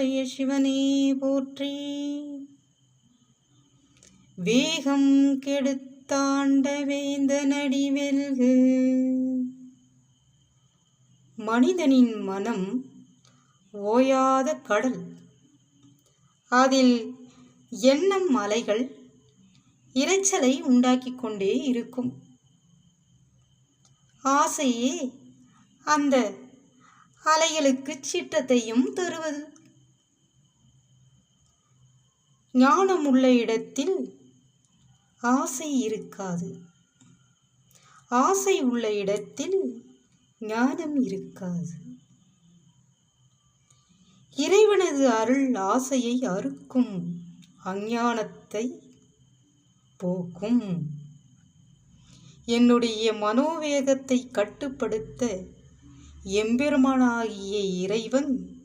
என்னாளுடைய சிவனே போற்றி. வேகம் கெடுத்தாண்ட வேந்த நடிவெல்கு மனிதனின் மனம் ஓயாத கடல். அதில் எண்ணம் அலைகள் இரைச்சலை உண்டாக்கிக் கொண்டே இருக்கும். ஆசையே அந்த அலைகளுக்கு சீற்றத்தையும் தருவது. ஞானம் உள்ள இடத்தில் ஆசை இருக்காது. ஆசை உள்ள இடத்தில் ஞானம் இருக்காது. இறைவனது அருள் ஆசையை அறுக்கும் அஞ்ஞானத்தை போக்கும். என்னுடைய மனோவேகத்தை கட்டுப்படுத்த எம்பெருமானாகிய இறைவன்